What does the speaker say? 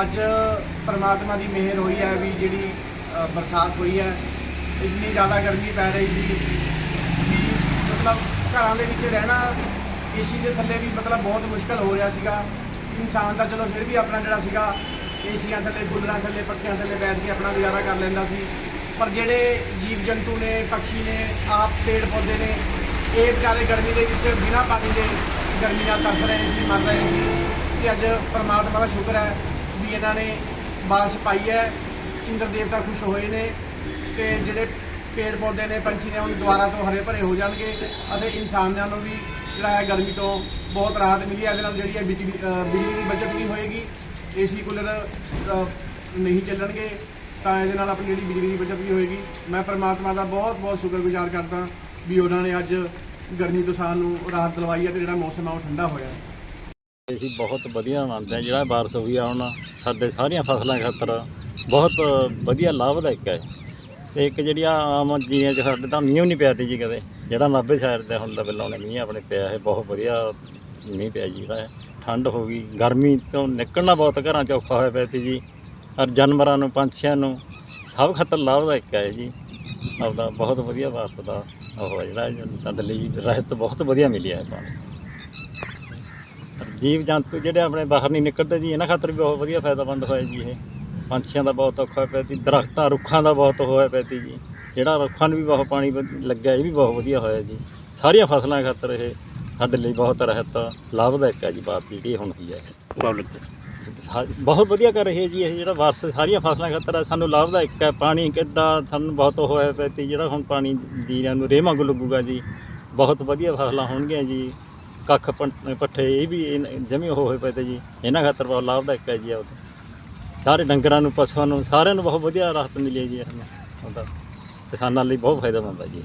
ਅੱਜ ਪਰਮਾਤਮਾ ਦੀ ਮਿਹਰ ਹੋਈ ਹੈ ਵੀ ਜਿਹੜੀ ਬਰਸਾਤ ਹੋਈ ਹੈ, ਇੰਨੀ ਜ਼ਿਆਦਾ ਗਰਮੀ ਪੈ ਰਹੀ ਸੀ ਵੀ ਮਤਲਬ ਘਰਾਂ ਦੇ ਵਿੱਚ ਰਹਿਣਾ ਏਸੀ ਦੇ ਥੱਲੇ ਵੀ ਮਤਲਬ ਬਹੁਤ ਮੁਸ਼ਕਲ ਹੋ ਰਿਹਾ ਸੀਗਾ। ਇਨਸਾਨ ਦਾ ਚਲੋ ਫਿਰ ਵੀ ਆਪਣਾ ਜਿਹੜਾ ਸੀਗਾ, ਏਸੀਆਂ ਥੱਲੇ, ਕੂਲਰਾਂ ਥੱਲੇ, ਪੱਖਿਆਂ ਥੱਲੇ ਬੈਠ ਕੇ ਆਪਣਾ ਗੁਜ਼ਾਰਾ ਕਰ ਲੈਂਦਾ ਸੀ। ਪਰ ਜਿਹੜੇ ਜੀਵ ਜੰਤੂ ਨੇ, ਪੰਛੀ ਨੇ, ਆਪ ਪੇੜ ਪੌਦੇ ਨੇ, ਇਹ ਵਿਚਾਰੇ ਗਰਮੀ ਦੇ ਵਿੱਚ ਬਿਨਾਂ ਪਾਣੀ ਦੇ ਗਰਮੀ ਨਾਲ ਤਰਸ ਰਹੇ ਸੀ, ਮਰ ਰਹੇ ਸੀ। ਤੇ ਅੱਜ ਪਰਮਾਤਮਾ ਦਾ ਸ਼ੁਕਰ ਹੈ ਵੀ ਇਹਨਾਂ ਨੇ ਬਾਰਿਸ਼ ਪਾਈ ਹੈ। ਇੰਦਰ ਦੇਵਤਾ ਖੁਸ਼ ਹੋਏ ਨੇ ਤੇ ਜਿਹੜੇ ਪੇੜ ਪੌਦੇ ਨੇ, ਪੰਛੀ ਨੇ, ਉਹ ਦੁਬਾਰਾ ਤੋਂ ਹਰੇ ਭਰੇ ਹੋ ਜਾਣਗੇ ਅਤੇ ਇਨਸਾਨਾਂ ਨੂੰ ਵੀ ਜਿਹੜਾ ਹੈ ਗਰਮੀ ਤੋਂ ਬਹੁਤ ਰਾਹਤ ਮਿਲੀ ਹੈ। ਇਹਦੇ ਨਾਲ ਜਿਹੜੀ ਹੈ ਬਿਜਲੀ ਬਿਜਲੀ ਦੀ ਬਚਤ ਵੀ ਹੋਏਗੀ। ਏਸੀ ਕੂਲਰ ਨਹੀਂ ਚੱਲਣਗੇ ਤਾਂ ਇਹਦੇ ਨਾਲ ਆਪਣੀ ਜਿਹੜੀ ਬਿਜਲੀ ਦੀ ਬਚਤ ਵੀ ਹੋਏਗੀ। ਮੈਂ ਪਰਮਾਤਮਾ ਦਾ ਬਹੁਤ ਬਹੁਤ ਸ਼ੁਕਰਗੁਜ਼ਾਰ ਕਰਦਾ ਵੀ ਉਹਨਾਂ ਨੇ ਅੱਜ ਗਰਮੀ ਤੋਂ ਸਾਨੂੰ ਰਾਹਤ ਦਿਲਵਾਈ ਹੈ ਤੇ ਜਿਹੜਾ ਮੌਸਮ ਆ ਉਹ ਠੰਡਾ ਹੋਇਆ। ਅਸੀਂ ਬਹੁਤ ਵਧੀਆ ਮੰਨਦੇ ਹਾਂ, ਜਿਹੜਾ ਬਾਰਿਸ਼ ਹੋਈ ਆ ਹੁਣ ਸਾਡੇ ਸਾਰੀਆਂ ਫਸਲਾਂ ਖਾਤਰ ਬਹੁਤ ਵਧੀਆ ਲਾਭਦਾਇਕ ਹੈ। ਤੇ ਇੱਕ ਜਿਹੜੀ ਆ ਆਮ ਜੀਆਂ ਚ ਸਾਡੇ ਤਾਂ ਮੀਂਹ ਨਹੀਂ ਪਿਆ ਤੀ ਜੀ ਕਦੇ। ਜਿਹੜਾ ਨਾਭੇ ਸਾਈਡ ਤੇ ਹੁੰਦਾ ਪਹਿਲਾਂ ਉਹਨੇ ਮੀਂਹ ਆਪਣੇ ਪਿਆ ਹੈ, ਬਹੁਤ ਵਧੀਆ ਮੀਂਹ ਪਿਆ ਜੀ, ਜਿਹੜਾ ਠੰਡ ਹੋ ਗਈ, ਗਰਮੀ ਤੋਂ ਨਿਕਲਣਾ ਬਹੁਤ ਘਰਾਂ ਚ ਔਖਾ ਹੋਇਆ ਪਿਆ ਤੀ ਜੀ। ਔਰ ਜਾਨਵਰਾਂ ਨੂੰ, ਪੰਛੀਆਂ ਨੂੰ ਸਭ ਖਾਤਰ ਲਾਭਦਾਇਕ ਹੈ ਜੀ। ਆਪਦਾ ਬਹੁਤ ਵਧੀਆ ਬਾਰਿਸ਼ ਦਾ ਉਹ ਹੈ ਜਿਹੜਾ, ਸਾਡੇ ਲਈ ਰਹਿਤ ਬਹੁਤ ਵਧੀਆ ਮਿਲਿਆ ਹੈ ਪਾਣੀ ਜੀਵ ਜੰਤੂ ਜਿਹੜੇ ਆਪਣੇ ਬਾਹਰ ਨਹੀਂ ਨਿਕਲਦੇ ਜੀ ਇਹਨਾਂ ਖਾਤਰ ਵੀ ਬਹੁਤ ਵਧੀਆ ਫਾਇਦਾਮੰਦ ਹੋਇਆ ਜੀ ਇਹ। ਪੰਛੀਆਂ ਦਾ ਬਹੁਤ ਔਖਾ ਪਿਆ ਸੀ ਦਰਖਤਾਂ ਰੁੱਖਾਂ ਦਾ ਬਹੁਤ ਹੋਇਆ ਪਿਆ ਜੀ। ਜਿਹੜਾ ਰੁੱਖਾਂ ਨੂੰ ਵੀ ਬਹੁਤ ਪਾਣੀ ਲੱਗਿਆ ਇਹ ਵੀ ਬਹੁਤ ਵਧੀਆ ਹੋਇਆ ਜੀ। ਸਾਰੀਆਂ ਫਸਲਾਂ ਖਾਤਰ ਇਹ ਸਾਡੇ ਲਈ ਬਹੁਤ ਰਹਿਤ ਲਾਭਦਾਇਕ ਹੈ ਜੀ ਬਾਤ ਜਿਹੜੀ ਹੁਣ ਹੋਈ ਹੈ। ਪਬਲਿਕ ਬਹੁਤ ਵਧੀਆ ਕਰ ਰਹੀ ਹੈ ਜੀ ਇਹ ਜਿਹੜਾ ਵਾਰਸ ਸਾਰੀਆਂ ਫਸਲਾਂ ਖਾਤਰ ਹੈ ਸਾਨੂੰ ਲਾਭਦਾਇਕ ਹੈ। ਪਾਣੀ ਕਿੱਦਾਂ ਸਾਨੂੰ ਬਹੁਤ ਹੋਇਆ ਪਿਆ ਸੀ ਜਿਹੜਾ ਹੁਣ ਪਾਣੀ ਜੀਆਂ ਨੂੰ ਵਾਂਗੂ ਲੱਗੂਗਾ ਜੀ। ਬਹੁਤ ਵਧੀਆ ਫਸਲਾਂ ਹੋਣਗੀਆਂ ਜੀ। ਕੱਖ ਪੰ- ਪੱਠੇ ਇਹ ਵੀ ਜਮੀ ਹੋਏ ਪਏ ਤੇ ਜੀ। ਇਹਨਾਂ ਖਾਤਰ ਬਹੁਤ ਲਾਭਦਾਇਕ ਹੈ ਜੀ ਉਹ ਸਾਰੇ ਡੰਗਰਾਂ ਨੂੰ, ਪਸ਼ੂਆਂ ਨੂੰ, ਸਾਰਿਆਂ ਨੂੰ ਬਹੁਤ ਵਧੀਆ ਰਾਹਤ ਮਿਲੀ ਹੈ ਜੀ ਇਹਨਾਂ ਉਹਦਾ ਕਿਸਾਨਾਂ ਲਈ ਬਹੁਤ ਫਾਇਦੇਮੰਦ ਹੈ ਜੀ।